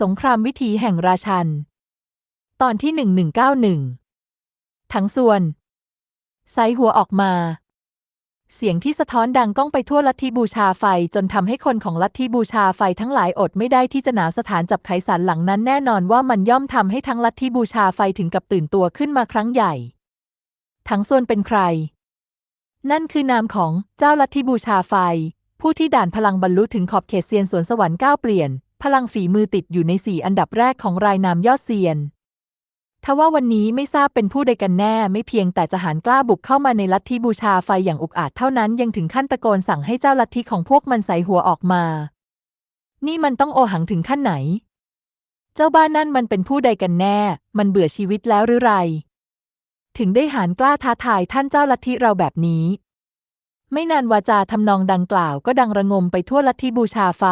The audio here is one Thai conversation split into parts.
สงครามวิถีแห่งราชัน ตอนที่ 1191 ทั้งส่วน ไซหัวออกมา เสียงที่สะท้อนดังก้องไปทั่วลัทธิบูชาไฟจนทำให้คนของลัทธิบูชาไฟทั้งหลายอดไม่ได้ที่จะหนาวสถานจับไขสันหลังนั้นแน่นอนว่ามันย่อมทำให้ทั้งลัทธิบูชาไฟถึงกับตื่นตัวขึ้นมาครั้งใหญ่ ทั้งส่วนเป็นใคร นั่นคือนามของเจ้าลัทธิบูชาไฟ ผู้ที่ด่านพลังบรรลุถึงขอบเขตเซียนสวนสวรรค์ก้าวเปลี่ยน พลังฝีมือติดอยู่ในสี่อันดับแรกของรายนามยอดเซียนทว่าวันนี้ไม่ทราบเป็นผู้ใดกันแน่ ไม่เพียงแต่จะหารกล้าบุกเข้ามาในลัทธิบูชาไฟอย่างอุกอาจเท่านั้นยังถึงขั้นตะโกนสั่งให้เจ้าลัทธิของพวกมันใส่หัวออกมา นี่มันต้องโอหังถึงขั้นไหน เจ้าบ้านนั่นมันเป็นผู้ใดกันแน่ มันเบื่อชีวิตแล้วหรือไร ถึงได้หารกล้าท้าทายท่านเจ้าลัทธิเราแบบนี้ ไม่นานวาจาทำนองดังกล่าวก็ดังระงมไปทั่วลัทธิบูชาไฟ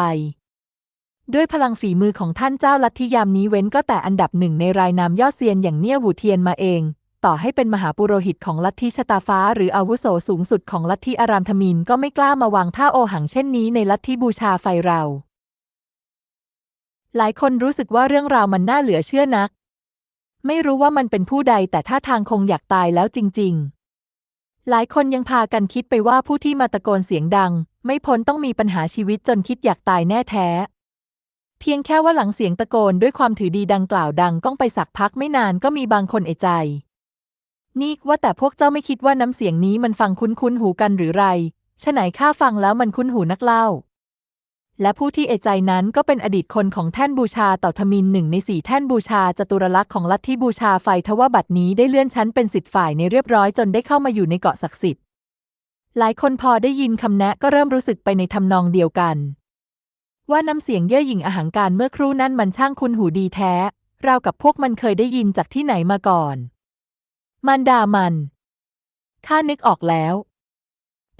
ด้วยพลังฝีมือของท่านเจ้าลัทธิยามนี้เว้นก็แต่อันดับหนึ่งในรายนามยอดเซียนอย่างเนี่ยหูเทียนมาเอง ต่อให้เป็นมหาปุโรหิตของลัทธิชะตาฟ้า หรืออาวุโสสูงสุดของลัทธิอารามธมินก็ไม่กล้ามาวางท่าโอหังเช่นนี้ในลัทธิบูชาไฟเรา หลายคนรู้สึกว่าเรื่องราวมันน่าเหลือเชื่อนัก ไม่รู้ว่ามันเป็นผู้ใดแต่ท่าทางคงอยากตายแล้วจริง ๆ หลายคนยังพากันคิดไปว่าผู้ที่มาตะโกนเสียงดัง ไม่พ้นต้องมีปัญหาชีวิตจนคิดอยากตายแน่แท้ เพียงแค่ว่าหลังเสียงตะโกนด้วยความถือดีดังกล่าวดังก้องไปสักพักไม่นานก็มีบางคนเอะใจ นี่ว่าแต่พวกเจ้าไม่คิดว่าน้ำเสียงนี้มันฟังคุ้นๆหูกันหรือไรฉะไหนข้าฟังแล้วมันคุ้นหูนักเล่า และผู้ที่เอะใจนั้นก็เป็นอดีตคนของแท่นบูชาเต่าทมินหนึ่งในสี่แท่นบูชาจตุรลักษณ์ของลัทธิบูชาไฟทว่าบัดนี้ได้เลื่อนชั้นเป็นสิทธิ์ฝ่ายในเรียบร้อยจนได้เข้ามาอยู่ในเกาะศักดิ์สิทธิ์ หลายคนพอได้ยินคำแนะก็เริ่มรู้สึกไปในทำนองเดียวกัน ว่าน้ำเสียงเย่อหยิ่งอหังการเมื่อครู่นั้นมันช่างคุ้นหูดีแท้ ราวกับพวกมันเคยได้ยินจากที่ไหนมาก่อน มันดามันข้านึกออกแล้ว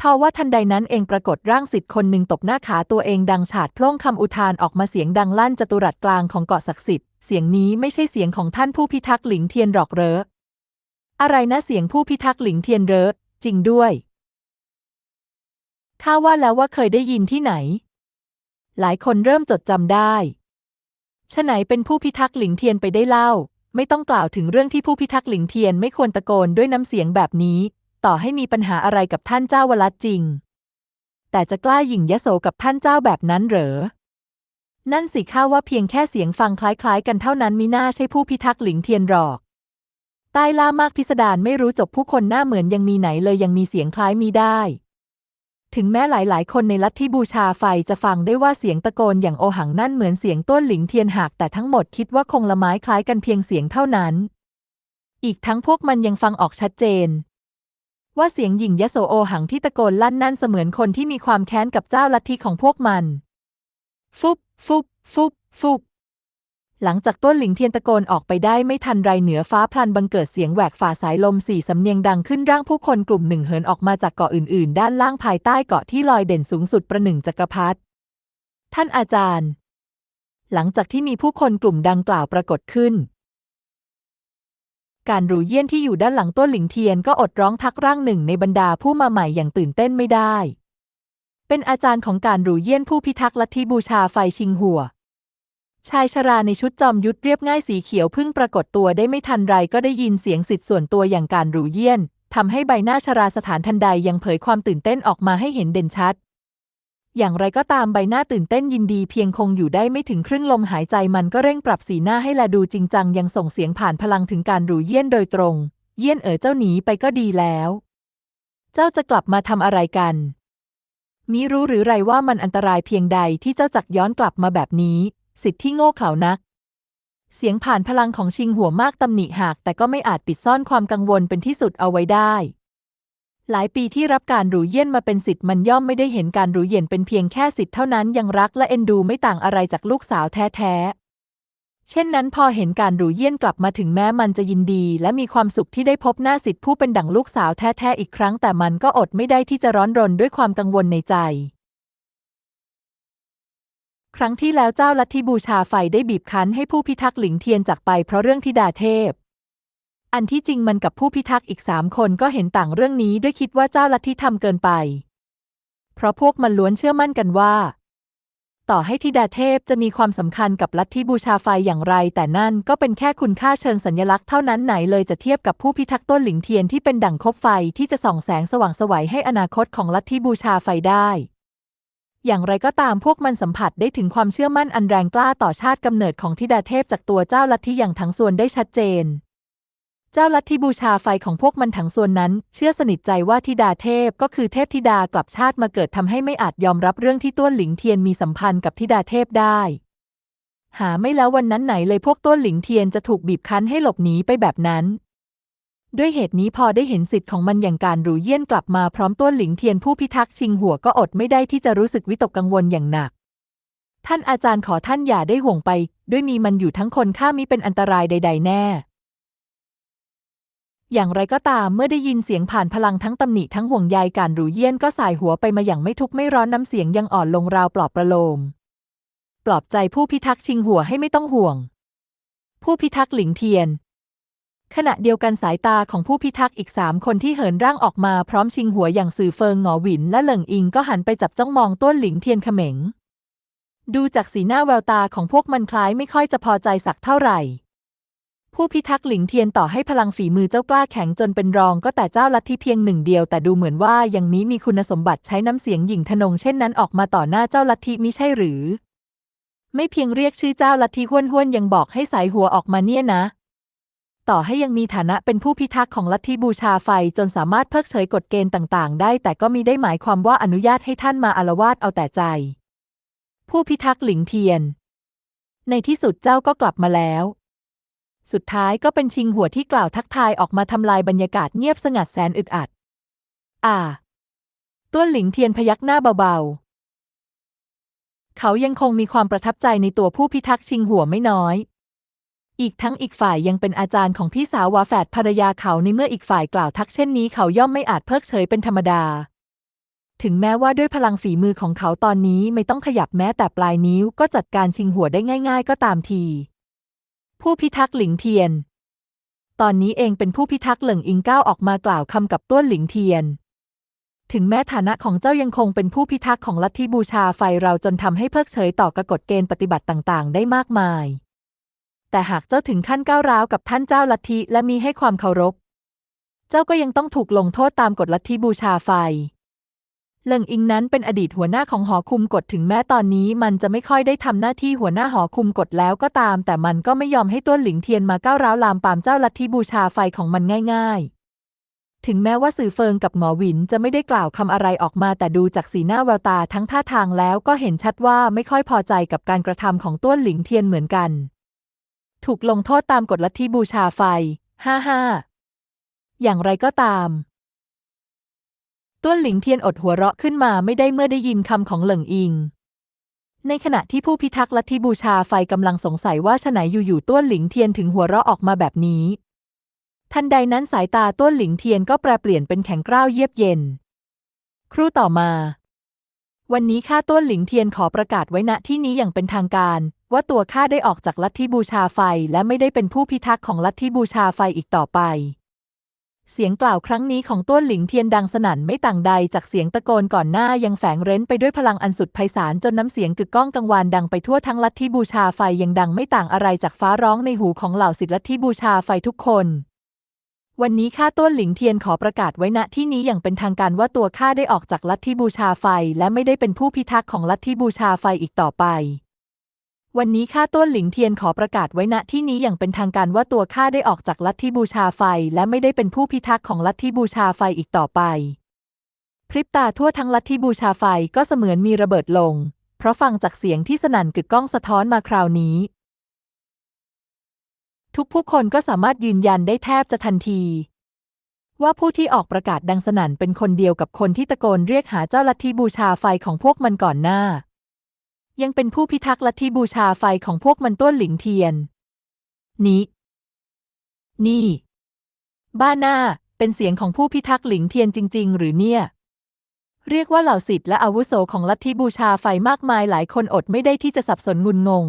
ทว่าทันใดนั้นเองปรากฏร่างสิทธิ์คนหนึ่งตบหน้าขาตัวเองดังฉาดพล่งคำอุทานออกมาเสียงดังลั่นจตุรัสกลางของเกาะศักดิ์สิทธิ์เสียงนี้ไม่ใช่เสียงของท่านผู้พิทักษ์หลิงเทียนหรอกเหรออะไรนะเสียงผู้พิทักษ์หลิงเทียนเหรอจริงด้วยข้าว่าแล้วว่าเคยได้ยินที่ไหน หลายคนเริ่มจดจำได้ฉะไหนเป็นผู้พิทักษ์หลิงเทียนไปได้เล่า ไม่ต้องกล่าวถึงเรื่องที่ผู้พิทักษ์หลิงเทียนไม่ควรตะโกนด้วยน้ำเสียงแบบนี้ ต่อให้มีปัญหาอะไรกับท่านเจ้าวลัดจริง แต่จะกล้าหยิ่งยโสกับท่านเจ้าแบบนั้นเหรอ นั่นสิข้าว่าเพียงแค่เสียงฟังคล้ายๆ กันเท่านั้นมิน่าใช่ผู้พิทักษ์หลิงเทียนหรอกใต้ล่ามากพิสดารไม่รู้จบผู้คนหน้าเหมือนยังมีไหนเลยยังมีเสียงคล้ายมีได้ ถึงแม้หลายๆ คนในลัทธิบูชาไฟจะฟังได้ว่าเสียงตะโกนอย่างโอหังนั่นเหมือนเสียงต้นหลิงเทียนหักแต่ทั้งหมดคิดว่าคงละไม้คล้ายกันเพียงเสียงเท่านั้น อีกทั้งพวกมันยังฟังออกชัดเจน ว่าเสียงหญิงยโสโอหังที่ตะโกนลั่นนั่นเสมือนคนที่มีความแค้นกับเจ้าลัทธิของพวกมัน ฟุบฟุบฟุบฟุบ หลังจากต้นหลิงเทียนตะโกนออกไปได้ไม่ทันไรเหนือฟ้าพลันบังเกิดเสียงแหวกฝ่าสายลมสี่สำเนียงดังขึ้นร่างผู้คนกลุ่มหนึ่งเหินออกมาจากเกาะอื่นๆ ด้านล่างภายใต้เกาะที่ลอยเด่นสูงสุดประหนึ่งจักรพรรดิท่านอาจารย์ หลังจากที่มีผู้คนกลุ่มดังกล่าวปรากฏขึ้น การรูเยี่ยนที่อยู่ด้านหลังต้นหลิงเทียนก็อดร้องทักร่างหนึ่งในบรรดาผู้มาใหม่อย่างตื่นเต้นไม่ได้ เป็นอาจารย์ของการรูเยี่ยนผู้พิทักษ์ลัทธิบูชาไฟชิงหัว ชายชราในชุดจอมยุทธเรียบง่ายสีเขียวเพิ่งปรากฏตัวได้ไม่ทันไรก็ได้ยินเสียงสิทธิ์ส่วนตัวอย่างการหรูเยี่ยนทำให้ใบหน้าชราสถานทันใดยังเผยความตื่นเต้นออกมาให้เห็นเด่นชัด อย่างไรก็ตามใบหน้าตื่นเต้นยินดีเพียงคงอยู่ได้ไม่ถึงครึ่งลมหายใจมันก็เร่งปรับสีหน้าให้แลดูจริงจังยังส่งเสียงผ่านพลังถึงการหรูเยี่ยนโดยตรง เยี่ยนเอ๋อเจ้าหนีไปก็ดีแล้ว เจ้าจะกลับมาทำอะไรกันมิรู้หรือไรว่ามันอันตรายเพียงใดที่เจ้าจักย้อนกลับมาแบบนี้ สิทธิ์ที่โง่เขลานัก เสียงผ่านพลังของชิงหัวมากตำหนิหากแต่ก็ไม่อาจปิดซ่อนความกังวลเป็นที่สุดเอาไว้ได้ หลายปีที่รับการหรูเยี่ยนมาเป็นสิทธิ์มันย่อมไม่ได้เห็นการหรูเยี่ยนเป็นเพียงแค่สิทธิ์เท่านั้นยังรักและเอ็นดูไม่ต่างอะไรจากลูกสาวแท้ๆเช่นนั้นพอเห็นการหรูเยี่ยนกลับมาถึงแม้มันจะยินดี และมีความสุขที่ได้พบหน้าสิทธิ์ผู้เป็นดั่งลูกสาวแท้ๆอีกครั้งแต่มันก็อดไม่ได้ที่จะร้อนรนด้วยความกังวลในใจ ครั้งที่แล้วเจ้าลัทธิบูชาไฟได้บีบคั้นให้ผู้พิทักษ์หลิงเทียนจากไปเพราะเรื่องธิดาเทพ อันที่จริงมันกับผู้พิทักษ์อีกสามคนก็เห็นต่างเรื่องนี้ด้วยคิดว่าเจ้าลัทธิทำเกินไป เพราะพวกมันล้วนเชื่อมั่นกันว่า ต่อให้ธิดาเทพจะมีความสำคัญกับลัทธิบูชาไฟอย่างไร แต่นั่นก็เป็นแค่คุณค่าเชิงสัญลักษณ์เท่านั้นไหนเลยจะเทียบกับผู้พิทักษ์ต้นหลิงเทียนที่เป็นดั่งคบไฟที่จะส่องแสงสว่างสวัยให้อนาคตของลัทธิบูชาไฟได้ อย่างไรก็ตามพวกมันสัมผัสได้ถึงความเชื่อมั่นอันแรงกล้าต่อชาติกำเนิดของธิดาเทพจากตัวเจ้าลัทธิอย่างทั้งส่วนได้ชัดเจน เจ้าลัทธิบูชาไฟของพวกมันทั้งส่วนนั้น เชื่อสนิทใจว่าธิดาเทพก็คือเทพธิดากลับชาติมาเกิดทำให้ไม่อาจยอมรับเรื่องที่ต้วนหลิงเทียนมีสัมพันธ์กับธิดาเทพได้ หาไม่แล้ววันนั้นไหนเลยพวกต้วนหลิงเทียนจะถูกบีบคั้นให้หลบหนีไปแบบนั้น ด้วยเหตุนี้พอได้เห็นสิทธิ์ของมันอย่างการหรูเยี่ยนกลับมาพร้อมต้วนหลิงเทียนผู้พิทักษ์ชิงหัวก็อดไม่ได้ที่จะรู้สึกวิตกกังวลอย่างหนัก ท่านอาจารย์ขอท่านอย่าได้ห่วงไป ด้วยมีมันอยู่ทั้งคนข้ามิเป็นอันตรายใด ๆ แน่ อย่างไรก็ตามเมื่อได้ยินเสียงผ่านพลังทั้งตำหนิทั้งห่วงใยการหรูเยี่ยนก็สายหัวไปมาอย่างไม่ทุกข์ไม่ร้อนน้ำเสียงยังอ่อนลงราวปลอบประโลม ปลอบใจผู้พิทักษ์ชิงหัวให้ไม่ต้องห่วง ผู้พิทักษ์หลิงเทียน ขณะเดียวกันสายตาของผู้พิทักษ์อีกสามคนที่เหินร่างออกมาพร้อมชิงหัวอย่างสื่อเฟิงหงอหวินและเหลิงอิงก็หันไปจับจ้องมองต้นหลิงเทียนเขม็ง ดูจากสีหน้าแววตาของพวกมันคล้ายไม่ค่อยจะพอใจสักเท่าไหร่ ผู้พิทักษ์หลิงเทียนต่อให้พลังฝีมือเจ้ากล้าแข็งจนเป็นรองก็แต่เจ้าลัทธิเพียงหนึ่งเดียวแต่ดูเหมือนว่ายังนี้มีคุณสมบัติใช้น้ำเสียงหยิ่งทนงเช่นนั้นออกมาต่อหน้าเจ้าลัทธิมิใช่หรือ ไม่เพียงเรียกชื่อเจ้าลัทธิห้วนห้วนยังบอกให้สายหัวออกมาเนี่ยนะ ต่อให้ยังมีฐานะเป็นผู้พิทักษ์ของลัทธิบูชาไฟจนสามารถเพิกเฉยกฎเกณฑ์ต่างๆ ได้ แต่ก็มีได้หมายความว่าอนุญาตให้ท่านมาอารวาสเอาแต่ใจ ผู้พิทักษ์หลิงเทียน ในที่สุดเจ้าก็กลับมาแล้ว สุดท้ายก็เป็นชิงหัวที่กล่าวทักทายออกมาทำลายบรรยากาศเงียบสงัดแสนอึดอัด อ่า ต้วนหลิงเทียนพยักหน้าเบาๆ เขายังคงมีความประทับใจในตัวผู้พิทักษ์ชิงหัวไม่น้อย อีกทั้งอีกฝ่ายยังเป็นอาจารย์ของพี่สาววาแฝดภรรยาเขาในเมื่ออีกฝ่ายกล่าวทักเช่นนี้เขาย่อมไม่อาจเพิกเฉยเป็นธรรมดา ถึงแม้ว่าด้วยพลังฝีมือของเขาตอนนี้ไม่ต้องขยับแม้แต่ปลายนิ้วก็จัดการชิงหัวได้ง่าย ๆ ก็ตามที ผู้พิทักษ์หลิงเทียน ตอนนี้เองเป็นผู้พิทักษ์เหลิงอิงก้าวออกมากล่าวคำกับต้วนหลิงเทียนถึงแม้ฐานะของเจ้ายังคงเป็นผู้พิทักษ์ของลัทธิบูชาไฟเราจนทำให้เพิกเฉยต่อกฎเกณฑ์ปฏิบัติต่างๆ ได้มากมาย แต่หากเจ้าถึงขั้นก้าวร้าวกับท่านเจ้าลัทธิและมีให้ความเคารพ เจ้าก็ยังต้องถูกลงโทษตามกฎลัทธิบูชาไฟเลิงอิงนั้นเป็นอดีตหัวหน้าของหอคุมกฎถึงแม้ตอนนี้มันจะไม่ค่อยได้ทำหน้าที่หัวหน้าหอคุมกฎแล้วก็ตาม แต่มันก็ไม่ยอมให้ต้วนหลิงเทียนมาก้าวร้าวลามปามเจ้าลัทธิบูชาไฟของมันง่าย ๆ ถึงแม้ว่าสื่อเฟิงกับหมอหวินจะไม่ได้กล่าวคำอะไรออกมาแต่ดูจากสีหน้าแววตาทั้งท่าทางแล้วก็เห็นชัดว่าไม่ค่อยพอใจกับการกระทำของต้วนหลิงเทียนเหมือนกัน ถูกลงโทษตามกฎลัทธิบูชาไฟ ห้าห้า อย่างไรก็ตาม ต้วนหลิงเทียนอดหัวเราะขึ้นมาไม่ได้เมื่อได้ยินคำของเหลิงอิง ในขณะที่ผู้พิทักษ์ลัทธิบูชาไฟกำลังสงสัยว่าฉไหนอยู่ๆต้วนหลิงเทียนถึงหัวเราะออกมาแบบนี้ ทันใดนั้นสายตาต้วนหลิงเทียนก็แปรเปลี่ยนเป็นแข็งกร้าวเยือกเย็น ครู่ต่อมา วันนี้ข้าต้วนหลิงเทียนขอประกาศไว้ณที่นี้อย่างเป็นทางการ ว่าตัวข้าได้ออกจากลัทธิบูชาไฟและไม่ได้เป็นผู้พิทักษ์ของลัทธิบูชาไฟอีกต่อไป เสียงกล่าวครั้งนี้ของต้วนหลิงเทียนดังสนั่นไม่ต่างใดจากเสียงตะโกนก่อนหน้ายังแฝงเร้นไปด้วยพลังอันสุดไพศาลจนน้ำเสียงกึกก้องกังวานดังไปทั่วทั้งลัทธิบูชาไฟยังดังไม่ต่างอะไรจากฟ้าร้องในหูของเหล่าศิษย์ลัทธิบูชาไฟทุกคน วันนี้ข้าต้วนหลิงเทียนขอประกาศไว้ณที่นี้อย่างเป็นทางการว่าตัวข้าได้ออกจากลัทธิบูชาไฟ และไม่ได้เป็นผู้พิทักษ์ของลัทธิบูชาไฟอีกต่อไป วันนี้ข้าต้วนหลิงเทียนขอประกาศไว้ณที่นี้อย่างเป็นทางการว่าตัวข้าได้ออกจากลัทธิบูชาไฟ และไม่ได้เป็นผู้พิทักษ์ของลัทธิบูชาไฟอีกต่อไป พริบตาทั่วทั้งลัทธิบูชาไฟก็เสมือนมีระเบิดลง เพราะฟังจากเสียงที่สนั่นกึกก้องสะท้อนมาคราวนี้ ทุกผู้คนก็สามารถยืนยันได้แทบจะทันที ว่าผู้ที่ออกประกาศดังสนั่นเป็นคนเดียวกับคนที่ตะโกนเรียกหาเจ้าลัทธิบูชาไฟของพวกมันก่อนหน้า ยังเป็นผู้พิทักษ์ลัทธิบูชาไฟของพวกมันต้นหลิงเทียน นี้ นี่ บ้าหน้าเป็นเสียงของผู้พิทักษ์หลิงเทียนจริง ๆ หรือเนี่ยเรียกว่าเหล่าศิษย์และอาวุโสของลัทธิบูชาไฟมากมายหลายคนอดไม่ได้ที่จะสับสนงุนงง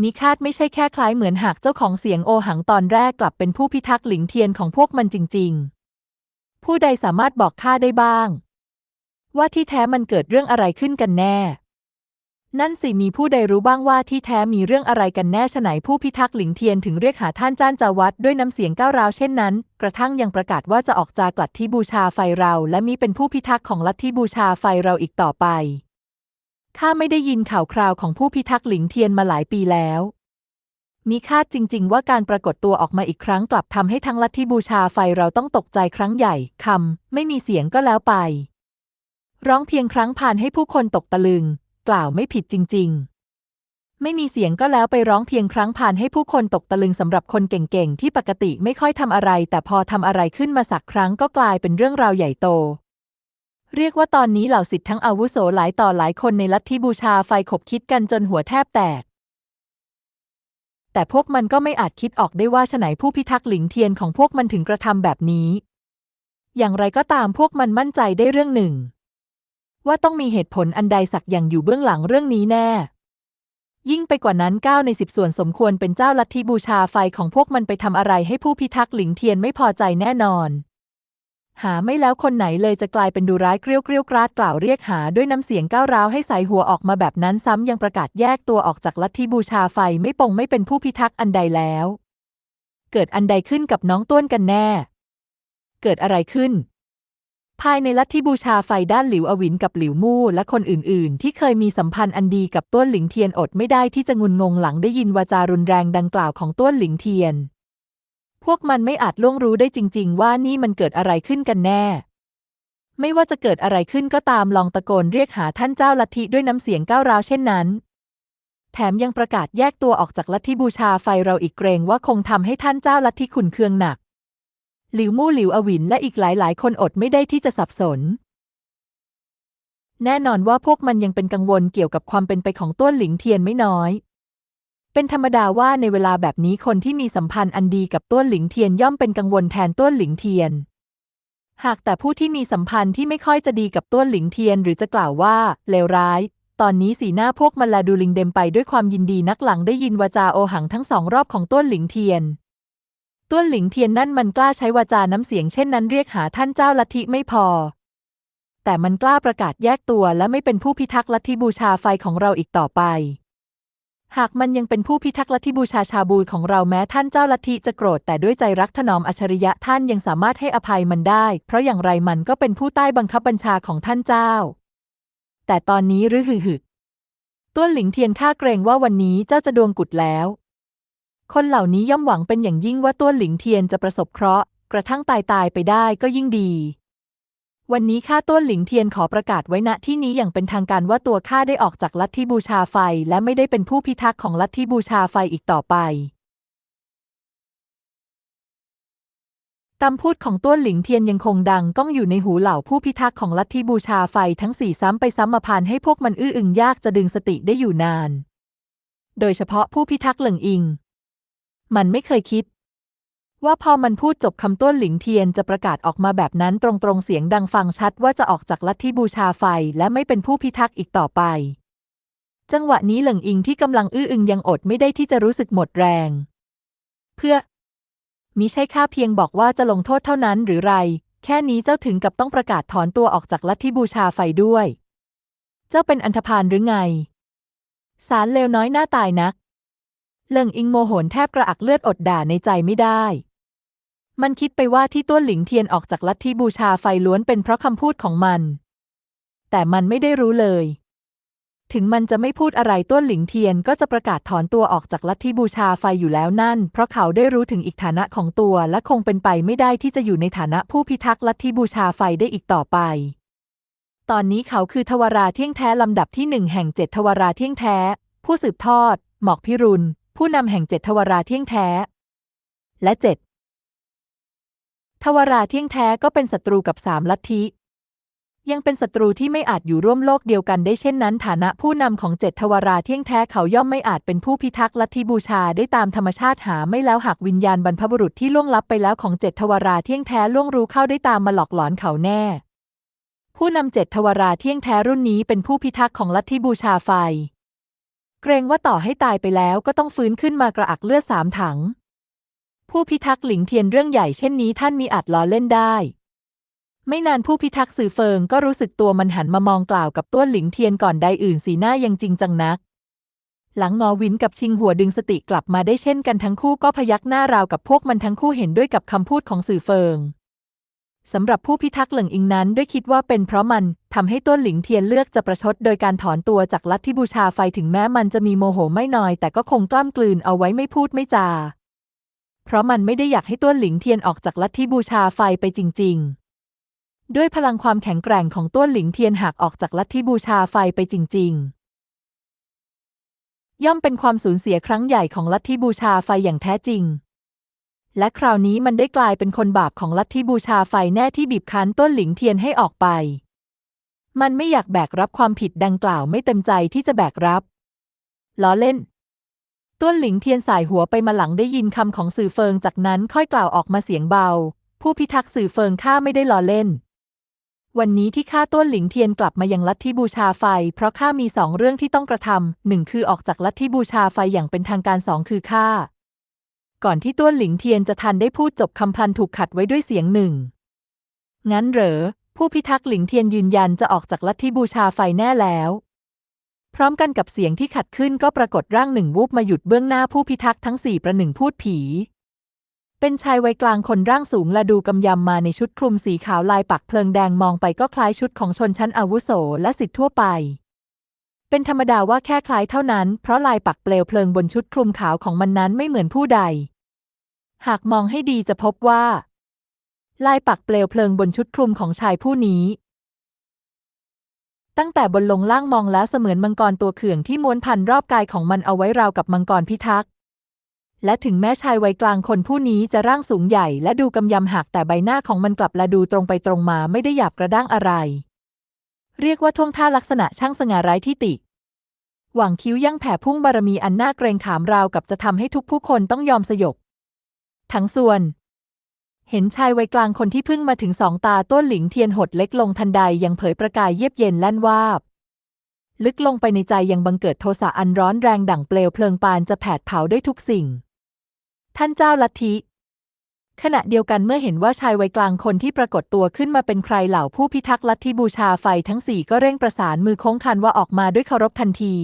มิคาดไม่ใช่แค่คล้ายเหมือนหากเจ้าของเสียงโอหังตอนแรกกลับเป็นผู้พิทักษ์หลิงเทียนของพวกมันจริง ๆ ผู้ใดสามารถบอกข้าได้บ้าง ว่าที่แท้มันเกิดเรื่องอะไรขึ้นกันแน่ นั่นสิมีผู้ใดรู้บ้างว่าที่แท้มีเรื่องอะไรกันแน่ฉไหนผู้พิทักษ์หลิงเทียนถึงเรียกหาท่านจ้านจาวัดด้วยน้ำเสียงก้าวร้าวเช่นนั้น กระทั่งยังประกาศว่าจะออกจากลัทธิบูชาไฟเรา และมิเป็นผู้พิทักษ์ของลัทธิบูชาไฟเราอีกต่อไป ข้าไม่ได้ยินข่าวคราวของผู้พิทักษ์หลิงเทียนมาหลายปีแล้วมีคาดจริง ๆ ว่าการปรากฏตัวออกมาอีกครั้งกลับทำให้ทั้งลัทธิบูชาไฟเราต้องตกใจครั้งใหญ่คำไม่มีเสียงก็แล้วไป ร้องเพียงครั้งผ่านให้ผู้คนตกตะลึง กล่าวไม่ผิดจริง ๆ ไม่มีเสียงก็แล้วไปร้องเพียงครั้งผ่านให้ผู้คนตกตะลึงสำหรับคนเก่ง ๆ ที่ปกติไม่ค่อยทำอะไร แต่พอทำอะไรขึ้นมาสักครั้งก็กลายเป็นเรื่องราวใหญ่โต เรียกว่าตอนนี้เหล่าสิทธิ์ทั้งอาวุโสหลายต่อหลายคนในลัทธิบูชาไฟขบคิดกันจนหัวแทบแตก แต่พวกมันก็ไม่อาจคิดออกได้ว่าฉไหนผู้พิทักษ์หลิงเทียนของพวกมันถึงกระทำแบบนี้ อย่างไรก็ตามพวกมันมั่นใจได้เรื่องหนึ่ง ว่าต้องมีเหตุผลอันใดสักอย่างอยู่เบื้องหลังเรื่องนี้แน่ ยิ่งไปกว่านั้นเก้าในสิบส่วนสมควรเป็นเจ้าลัทธิบูชาไฟของพวกมันไปทำอะไรให้ผู้พิทักษ์หลิงเทียนไม่พอใจแน่นอน หาไม่แล้วคนไหนเลยจะกลายเป็นดูร้ายเกรี้ยวเกรี้ยวกราดกล่าวเรียกหาด้วยน้ำเสียงก้าวร้าวให้สายหัวออกมาแบบนั้นซ้ำยังประกาศแยกตัวออกจากลัทธิบูชาไฟไม่ปงไม่เป็นผู้พิทักษ์อันใดแล้ว เกิดอันใดขึ้นกับน้องต้วนกันแน่ เกิดอะไรขึ้น ภายในลัทธิบูชาไฟด้านหลิวอวินกับหลิวมู่และคนอื่น ๆ ที่เคยมีสัมพันธ์อันดีกับต้วนหลิงเทียนอดไม่ได้ที่จะงุนงงหลังได้ยินวาจารุนแรงดังกล่าวของต้วนหลิงเทียน พวกมันไม่อาจล่วงรู้ได้จริง ๆ ว่านี่มันเกิดอะไรขึ้นกันแน่ ไม่ว่าจะเกิดอะไรขึ้นก็ตามลองตะโกนเรียกหาท่านเจ้าลัทธิด้วยน้ำเสียงก้าวร้าวเช่นนั้น แถมยังประกาศแยกตัวออกจากลัทธิบูชาไฟเราอีกเกรงว่าคงทำให้ท่านเจ้าลัทธิขุนเคืองหนัก หลิวมู่หลิวอวินและอีกหลายๆ คนอดไม่ได้ที่จะสับสนแน่นอนว่าพวกมันยังเป็นกังวลเกี่ยวกับความเป็นไปของต้วนหลิงเทียนไม่น้อย เป็นธรรมดาว่าในเวลาแบบนี้คนที่มีสัมพันธ์อันดีกับต้วนหลิงเทียนย่อมเป็นกังวลแทนต้วนหลิงเทียน หากแต่ผู้ที่มีสัมพันธ์ที่ไม่ค่อยจะดีกับต้วนหลิงเทียน หรือจะกล่าวว่าเลวร้าย ตอนนี้สีหน้าพวกมันลาดูลิงเดมไปด้วยความยินดีนักหลังได้ยินวาจาโอหังทั้งสองรอบของต้วนหลิงเทียน ต้วนหลิงเทียนนั่นมันกล้าใช้วาจาน้ำเสียงเช่นนั้นเรียกหาท่านเจ้าลัทธิไม่พอ แต่มันกล้าประกาศแยกตัวและไม่เป็นผู้พิทักษ์ลัทธิบูชาไฟของเราอีกต่อไป หากมันยังเป็นผู้พิทักษ์ลัทธิบูชาชาบูของเราแม้ท่านเจ้าลัทธิจะโกรธแต่ด้วยใจรักถนอมอัจฉริยะท่านยังสามารถให้อภัยมันได้ เพราะอย่างไรมันก็เป็นผู้ใต้บังคับบัญชาของท่านเจ้า แต่ตอนนี้หรือหือหึต้วนหลิงเทียนข้าเกรงว่าวันนี้เจ้าจะดวงกุดแล้ว คนเหล่านี้ย่อมหวังเป็นอย่างยิ่งว่าต้วนหลิงเทียนจะประสบเคราะห์กระทั่งตายตายไปได้ก็ยิ่งดี วันนี้ข้าต้วนหลิงเทียนขอประกาศไว้ณที่นี้อย่างเป็นทางการว่าตัวข้าได้ออกจากลัทธิบูชาไฟ และไม่ได้เป็นผู้พิทักษ์ของลัทธิบูชาไฟอีกต่อไปคำพูดของต้วนหลิงเทียนยังคงดังก้องอยู่ในหูเหล่าผู้พิทักษ์ของลัทธิบูชาไฟทั้งสี่ซ้ำไปซ้ำมาพานให้พวกมันอื้ออึงยากจะดึงสติได้อยู่นาน โดยเฉพาะผู้พิทักษ์เหลิงอิง มันไม่เคยคิด ว่าพอมันพูดจบคำต้วนหลิงเทียนจะประกาศออกมาแบบนั้นตรงๆเสียงดังฟังชัดว่าจะออกจากลัทธิบูชาไฟและไม่เป็นผู้พิทักษ์อีกต่อไป จังหวะนี้เหลิงอิงที่กำลังอื้ออึงยังอดไม่ได้ที่จะรู้สึกหมดแรง เพื่อมิใช่ข้าเพียงบอกว่าจะลงโทษเท่านั้นหรือไร แค่นี้เจ้าถึงกับต้องประกาศถอนตัวออกจากลัทธิบูชาไฟด้วย เจ้าเป็นอันธพาลหรือไง สารเลวน้อยหน้าตายนักเลิงอิงโมโหนแทบกระอักเลือดอดด่าในใจไม่ได้ มันคิดไปว่าที่ต้วนหลิงเทียนออกจากลัทธิบูชาไฟล้วนเป็นเพราะคำพูดของมัน แต่มันไม่ได้รู้เลย ถึงมันจะไม่พูดอะไรต้วนหลิงเทียนก็จะประกาศถอนตัวออกจากลัทธิบูชาไฟอยู่แล้วนั่น เพราะเขาได้รู้ถึงอีกฐานะของตัวและคงเป็นไปไม่ได้ที่จะอยู่ในฐานะผู้พิทักษ์ลัทธิบูชาไฟได้อีกต่อไป ตอนนี้เขาคือทวาราเที่ยงแท้ลำดับที่หนึ่งแห่งเจ็ดทวาราเที่ยงแท้ ผู้สืบทอด หมอกพิรุณผู้นำแห่งเจ็ดทวาราเที่ยงแท้ และเจ็ด ทวาราเที่ยงแท้ก็เป็นศัตรูกับสามลัทธิ ยังเป็นศัตรูที่ไม่อาจอยู่ร่วมโลกเดียวกันได้เช่นนั้น ฐานะผู้นำของเจ็ดทวาราเที่ยงแท้เขาย่อมไม่อาจเป็นผู้พิทักษ์ลัทธิบูชาได้ตามธรรมชาติหาไม่แล้วหากวิญญาณบรรพบุรุษที่ล่วงลับไปแล้วของเจ็ดทวาราเที่ยงแท้ล่วงรู้เข้าได้ตามมาหลอกหลอนเขาแน่ผู้นำเจ็ดทวาราเที่ยงแท้รุ่นนี้เป็นผู้พิทักษ์ของลัทธิบูชาไฟ เกรงว่าต่อให้ตายไปแล้วก็ต้องฟื้นขึ้นมากระอักเลือดสามถัง ผู้พิทักษ์หลิงเทียนเรื่องใหญ่เช่นนี้ท่านมีอาจล้อเล่นได้ ไม่นานผู้พิทักษ์สื่อเฟิงก็รู้สึกตัวมันหันมามองกล่าวกับต้วนหลิงเทียนก่อนใดอื่นสีหน้ายังจริงจังนัก หลังงอวินกับชิงหัวดึงสติกลับมาได้เช่นกันทั้งคู่ก็พยักหน้าราวกับพวกมันทั้งคู่เห็นด้วยกับคำพูดของสื่อเฟิงสำหรับผู้พิทักษ์เหลิงอิงนั้นด้วยคิดว่าเป็นเพราะมันทำให้ต้นหลิงเทียนเลือกจะประชดโดยการถอนตัวจากลัทธิบูชาไฟถึงแม้มันจะมีโมโหไม่น้อย แต่ก็คงกล้ามกลืนเอาไว้ไม่พูดไม่จา เพราะมันไม่ได้อยากให้ต้นหลิงเทียนออกจากลัทธิบูชาไฟไปจริง ๆ ด้วยพลังความแข็งแกร่งของต้นหลิงเทียนหากออกจากลัทธิบูชาไฟไปจริง ๆ ย่อมเป็นความสูญเสียครั้งใหญ่ของลัทธิบูชาไฟอย่างแท้จริง และคราวนี้มันได้กลายเป็นคนบาปของลัทธิบูชาไฟแน่ที่บีบคั้นต้นหลิงเทียนให้ออกไป มันไม่อยากแบกรับความผิดดังกล่าวไม่เต็มใจที่จะแบกรับล้อเล่น ต้นหลิงเทียนสายหัวไปมาหลังได้ยินคำของสื่อเฟิงจากนั้นค่อยกล่าวออกมาเสียงเบา ผู้พิทักษ์สื่อเฟิงข้าไม่ได้ล้อเล่น วันนี้ที่ข้าต้นหลิงเทียนกลับมายังลัทธิบูชาไฟ เพราะข้ามีสองเรื่องที่ต้องกระทำหนึ่งคือออกจากลัทธิบูชาไฟอย่างเป็นทางการสองคือข้าก่อนที่ต้วนหลิงเทียนจะทันได้พูดจบคำพลันถูกขัดไว้ด้วยเสียงหนึ่ง งั้นเหรอ ผู้พิทักษ์หลิงเทียนยืนยันจะออกจากลัทธิบูชาไฟแน่แล้ว พร้อมกันกับเสียงที่ขัดขึ้นก็ปรากฏร่างหนึ่งวูบมาหยุดเบื้องหน้าผู้พิทักษ์ทั้งสี่ประหนึ่งพูดผี เป็นชายวัยกลางคนร่างสูงและดูกำยำมาในชุดคลุมสีขาวลายปักเพลิงแดงมองไปก็คล้ายชุดของชนชั้นอาวุโสและสิทธิทั่วไป เป็นธรรมดาว่าแค่คล้ายเท่านั้น เพราะลายปักเปลวเพลิงบนชุดคลุมขาวของมันนั้นไม่เหมือนผู้ใด หากมองให้ดีจะพบว่า ลายปักเปลวเพลิงบนชุดคลุมของชายผู้นี้ ตั้งแต่บนลงล่างมองแล้วเสมือนมังกรตัวเขื่องที่ม้วนพันรอบกายของมันเอาไว้ราวกับมังกรพิทักษ์ และถึงแม้ชายวัยกลางคนผู้นี้จะร่างสูงใหญ่และดูกำยำหักแต่ใบหน้าของมันกลับละดูตรงไปตรงมาไม่ได้หยาบกระด้างอะไร เรียกว่าท่วงท่าลักษณะช่างสง่าร้ายที่ติ หว่างคิ้วยั่งแผ่พุ่งบารมีอันน่าเกรงขามราวกับจะทำให้ทุกผู้คนต้องยอมสยบ ทั้งส่วน เห็นชายวัยกลางคนที่เพิ่งมาถึงสองตาต้นหลิงเทียนหดเล็กลงทันใดยังเผยประกายเยียบเย็นแล่นวาบ ลึกลงไปในใจยังบังเกิดโทสะอันร้อนแรงดั่งเปลวเพลิงปานจะแผดเผาด้วยทุกสิ่ง ท่านเจ้าลัทธิขณะเดียวกันเมื่อเห็นว่าชายวัยกลางคนที่ปรากฏตัวขึ้นมาเป็นใครเหล่าผู้พิทักษ์ลัทธิบูชาไฟทั้งสี่ก็เร่งประสานมือโค้งคันว่าออกมาด้วยเคารพทันที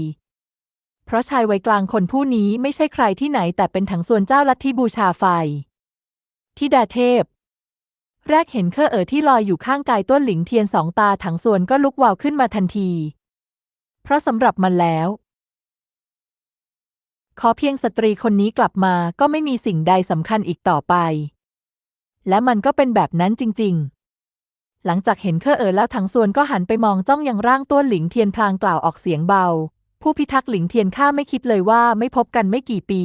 เพราะชายวัยกลางคนผู้นี้ไม่ใช่ใครที่ไหนแต่เป็นถังส่วนเจ้าลัทธิบูชาไฟ ทิดาเทพ แรกเห็นเครือเอ๋อที่ลอยอยู่ข้างกายต้นหลิงเทียนสองตาถังส่วนก็ลุกวาวขึ้นมาทันที เพราะสำหรับมันแล้ว ขอเพียงสตรีคนนี้กลับมาก็ไม่มีสิ่งใดสำคัญอีกต่อไป และมันก็เป็นแบบนั้นจริง ๆหลังจากเห็นเครือเอ๋อแล้วถังส่วนก็หันไปมองจ้องยังร่างต้นหลิงเทียนพลางกล่าวออกเสียงเบา ผู้พิทักษ์หลิงเทียนข้าไม่คิดเลยว่าไม่พบกันไม่กี่ปี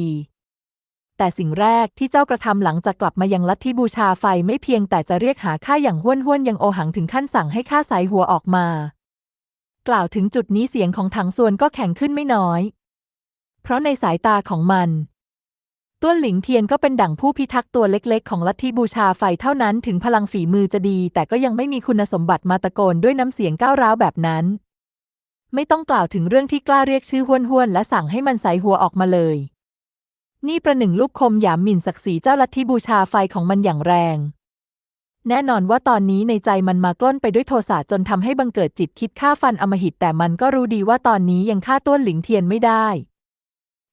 แต่สิ่งแรกที่เจ้ากระทำหลังจากกลับมายังลัทธิบูชาไฟไม่เพียงแต่จะเรียกหาข้าอย่างห้วนห้วนๆยังโอหังถึงขั้นสั่งให้ข้าสายหัวออกมา กล่าวถึงจุดนี้เสียงของถังส่วนก็แข็งขึ้นไม่น้อย เพราะในสายตาของมัน ต้วนหลิงเทียนก็เป็นดั่งผู้พิทักษ์ตัวเล็กๆ ของลัทธิบูชาไฟเท่านั้นถึงพลังฝีมือจะดี แต่ก็ยังไม่มีคุณสมบัติมาตะโกนด้วยน้ำเสียงก้าวร้าวแบบนั้น ไม่ต้องกล่าวถึงเรื่องที่กล้าเรียกชื่อห้วนห้วนๆและสั่งให้มันใส่หัวออกมาเลย นี่ประหนึ่งลูกคมหยามหมิ่นศักดิ์ศรีเจ้าลัทธิบูชาไฟของมันอย่างแรง แน่นอนว่าตอนนี้ในใจมันมากล้นไปด้วยโทสะจนทำให้บังเกิดจิตคิดฆ่าฟันอมหิตแต่มันก็รู้ดีว่าตอนนี้ยังฆ่าต้วนหลิงเทียนไม่ได้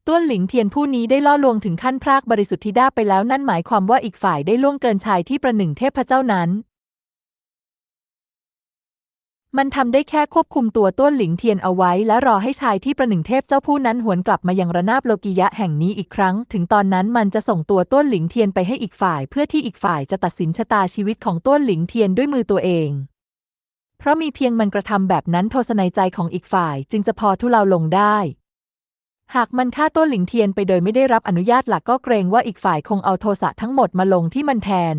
ต้วนหลิงเทียนผู้นี้ได้ล่อลวงถึงขั้นพรากบริสุทธิด้าไปแล้วนั่นหมายความว่าอีกฝ่ายได้ล่วงเกินชายที่ประหนึ่งเทพเจ้านั้น มันทำได้แค่ควบคุมตัวต้วนหลิงเทียนเอาไว้ และรอให้ชายที่ประหนึ่งเทพเจ้าผู้นั้นหวนกลับมายังระนาบโลกิยะแห่งนี้อีกครั้ง ถึงตอนนั้นมันจะส่งตัวต้วนหลิงเทียนไปให้อีกฝ่าย เพื่อที่อีกฝ่ายจะตัดสินชะตาชีวิตของต้วนหลิงเทียนด้วยมือตัวเอง เพราะมีเพียงมันกระทำแบบนั้นโทสนัยใจของอีกฝ่าย จึงจะพอทุเลาลงได้ หากมันฆ่าต้นหลิงเทียนไปโดยไม่ได้รับอนุญาตหลักก็เกรงว่าอีกฝ่ายคงเอาโทสะทั้งหมดมาลงที่มันแทน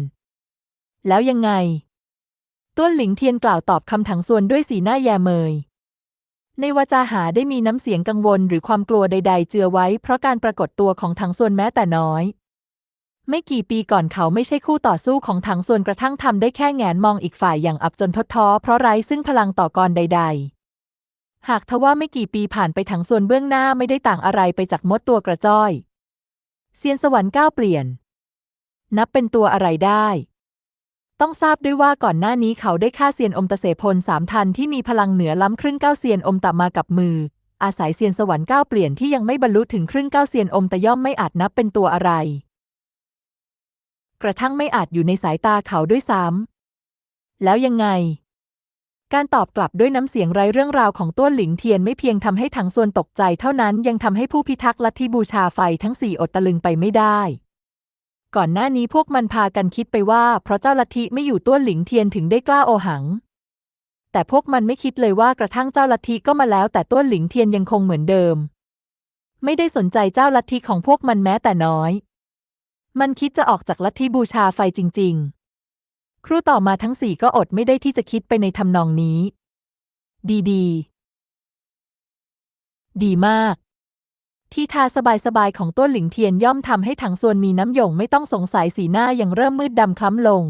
แล้วยังไง ต้นหลิงเทียนกล่าวตอบคำถังส่วนด้วยสีหน้าแยเมย ในวาจาหาได้มีน้ำเสียงกังวลหรือความกลัวใด ๆ เจือไว้ เพราะการปรากฏตัวของถังส่วนแม้แต่น้อย ไม่กี่ปีก่อนเขาไม่ใช่คู่ต่อสู้ของถังส่วนกระทั่งทำได้แค่แงนมองอีกฝ่ายอย่างอับจนทดท้อเพราะไร้ซึ่งพลังต่อกรใด ๆหากทว่าไม่กี่ปีผ่านไปถังส่วนเบื้องหน้าไม่ได้ต่างอะไรไปจากมดตัวกระจ้อย เซียนสวรรค์ก้าวเปลี่ยน นับเป็นตัวอะไรได้ ต้องทราบด้วยว่าก่อนหน้านี้เขาได้ฆ่าเซียนอมตะเสพลสามทันที่มีพลังเหนือล้ำครึ่งเก้าเซียนอมตะมากับมือ อาศัยเซียนสวรรค์เก้าเปลี่ยนที่ยังไม่บรรลุถึงครึ่งเก้าเซียนอมตะย่อมไม่อาจนับเป็นตัวอะไร กระทั่งไม่อาจอยู่ในสายตาเขาด้วยซ้ำแล้วยังไง การตอบกลับด้วยน้ำเสียงไร้เรื่องราวของต้วนหลิงเทียนไม่เพียงทำให้ถังส่วนตกใจเท่านั้นยังทำให้ผู้พิทักษ์ลัทธิบูชาไฟทั้งสี่อดตะลึงไปไม่ได้ ก่อนหน้านี้พวกมันพากันคิดไปว่า เพราะเจ้าลัทธิไม่อยู่ต้วนหลิงเทียนถึงได้กล้าโอหัง แต่พวกมันไม่คิดเลยว่ากระทั่งเจ้าลัทธิก็มาแล้ว แต่ต้วนหลิงเทียนยังคงเหมือนเดิม ไม่ได้สนใจเจ้าลัทธิของพวกมันแม้แต่น้อย มันคิดจะออกจากลัทธิบูชาไฟจริง ๆ ครูต่อมาทั้งสี่ก็อดไม่ได้ที่จะคิดไปในทำนองนี้ ดีดีๆดีมาก ที่ทาสบายๆของต้นหลิงเทียนย่อมทำให้ถังส่วนมีน้ำหยงไม่ต้องสงสัยสีหน้ายังเริ่มมืดดำคล้ำลง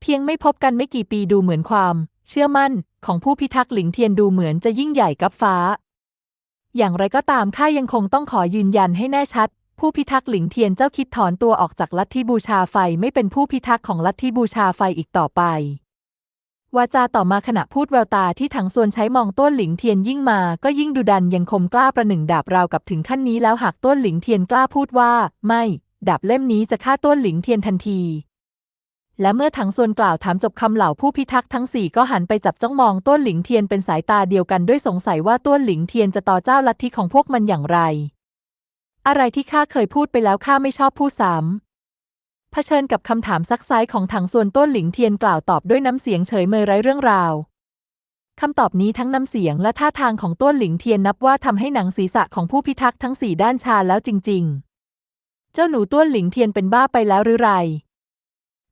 เพียงไม่พบกันไม่กี่ปีดูเหมือนความ เชื่อมั่นของผู้พิทักษ์หลิงเทียนดูเหมือนจะยิ่งใหญ่กับฟ้า อย่างไรก็ตามข้ายังคงต้องขอยืนยันให้แน่ชัด ผู้พิทักษ์หลิงเทียนเจ้าคิดถอนตัวออกจากลัทธิบูชาไฟไม่เป็นผู้พิทักษ์ของลัทธิบูชาไฟอีกต่อไป วาจาต่อมาขณะพูดแววตาที่ถังส่วนใช้มองต้นหลิงเทียนยิ่งมาก็ยิ่งดุดันยังคมกล้าประหนึ่งดาบราวกับถึงขั้นนี้แล้วหากต้นหลิงเทียนกล้าพูดว่า ไม่ดาบเล่มนี้จะฆ่าต้นหลิงเทียนทันที และเมื่อถังส่วนกล่าวถามจบคำเหล่าผู้พิทักษ์ทั้งสี่ก็หันไปจับจ้องมองต้นหลิงเทียนเป็นสายตาเดียวกันด้วยสงสัยว่าต้นหลิงเทียนจะต่อเจ้าลัทธิของพวกมันอย่างไร อะไรที่ข้าเคยพูดไปแล้วข้าไม่ชอบพูดซ้ำ เผชิญกับคำถามซักไซ้ของถังส่วนต้นหลิงเทียนกล่าวตอบด้วยน้ำเสียงเฉยเมยไร้เรื่องราวคำตอบนี้ทั้งน้ำเสียงและท่าทางของต้นหลิงเทียนนับว่าทำให้หนังศีรษะของผู้พิทักษ์ทั้งสี่ด้านชาแล้วจริง ๆ เจ้าหนูต้นหลิงเทียนเป็นบ้าไปแล้วหรือไร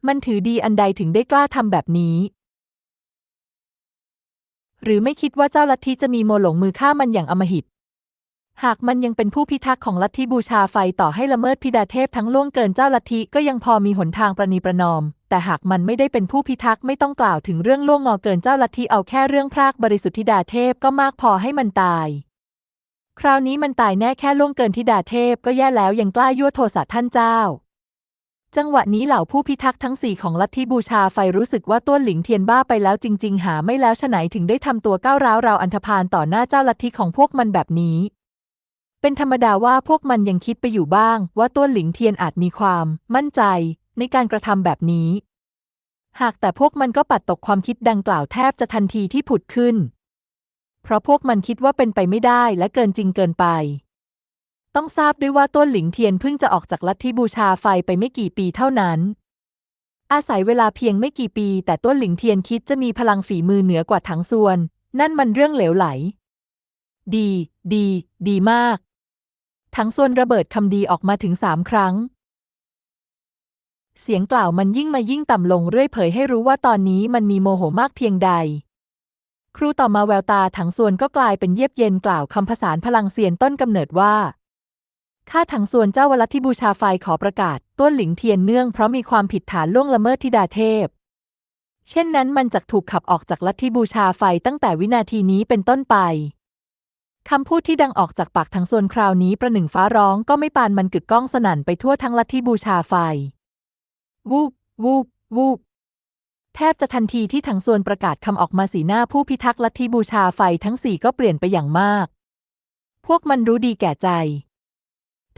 มันถือดีอันใดถึงได้กล้าทำแบบนี้ หรือไม่คิดว่าเจ้าลัทธิจะมีโมหลงมือฆ่ามันอย่างอมหิต หากมันยังเป็นผู้พิทักษ์ของลัทธิบูชาไฟต่อให้ละเมิดพิดาเทพทั้งล่วงเกินเจ้าลัทธิก็ยังพอมีหนทางประนีประนอม แต่หากมันไม่ได้เป็นผู้พิทักษ์ไม่ต้องกล่าวถึงเรื่องล่วงงอเกินเจ้าลัทธิเอาแค่เรื่องพรากบริสุทธิดาเทพก็มากพอให้มันตาย คราวนี้มันตายแน่แค่ล่วงเกินธิดาเทพก็แย่แล้วยังกล้ายั่วโทสะท่านเจ้า จังหวะนี้เหล่าผู้พิทักษ์ทั้งสี่ของลัทธิบูชาไฟรู้สึกว่าต้วนหลิงเทียนบ้าไปแล้วจริง ๆ หาไม่แล้วฉไหนถึงได้ทำตัวก้าวร้าวราวอันธพาลต่อหน้าเจ้าลัทธิของพวกมันแบบนี้ เป็นธรรมดาว่าพวกมันยังคิดไปอยู่บ้าง ว่าต้วหลิงเทียนอาจมีความ มั่นใจ ในการกระทำแบบนี้ หากแต่พวกมันก็ปัดตกความคิดดังกล่าวแทบจะทันทีที่ผุดขึ้น เพราะพวกมันคิดว่าเป็นไปไม่ได้และเกินจริงเกินไป ต้องทราบด้วยว่าต้นหลิงเทียนเพิ่งจะออกจากลัทธิบูชาไฟไปไม่กี่ปีเท่านั้น อาศัยเวลาเพียงไม่กี่ปี แต่ต้นหลิงเทียนคิดจะมีพลังฝีมือเหนือกว่าถังส่วน นั่นมันเรื่องเหลวไหล ดี ดี ดีมาก ถังส่วนระเบิดคำดีออกมาถึงสามครั้ง เสียงกล่าวมันยิ่งมายิ่งต่ำลงเรื่อยเผยให้รู้ว่าตอนนี้มันมีโมโหมากเพียงใด ครูต่อมาแววตาถังส่วนก็กลายเป็นเยียบเย็นกล่าวคำผสานพลังเสียนต้นกำเนิดว่าข้าถังส่วนเจ้าวลัทธิบูชาไฟขอประกาศต้นหลิงเทียนเนื่องเพราะมีความผิดฐานล่วงละเมิดธิดาเทพ เช่นนั้นมันจะถูกขับออกจากลัทธิบูชาไฟตั้งแต่วินาทีนี้เป็นต้นไป คำพูดที่ดังออกจากปากถังส่วนคราวนี้ประหนึ่งฟ้าร้องก็ไม่ปานมันกึกก้องสนั่นไปทั่วทั้งลัทธิบูชาไฟ วูบวูบวูบแทบจะทันทีที่ถังส่วนประกาศคำออกมาสีหน้าผู้พิทักษ์ลัทธิบูชาไฟทั้งสี่ก็เปลี่ยนไปอย่างมาก พวกมันรู้ดีแก่ใจ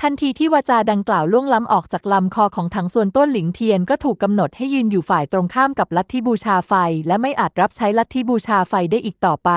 ทันทีที่วาจาดังกล่าวล่วงล้ำออกจากลำคอของถังส่วนต้นหลิงเทียนก็ถูกกำหนดให้ยืนอยู่ฝ่ายตรงข้ามกับลัทธิบูชาไฟ และไม่อาจรับใช้ลัทธิบูชาไฟได้อีกต่อไป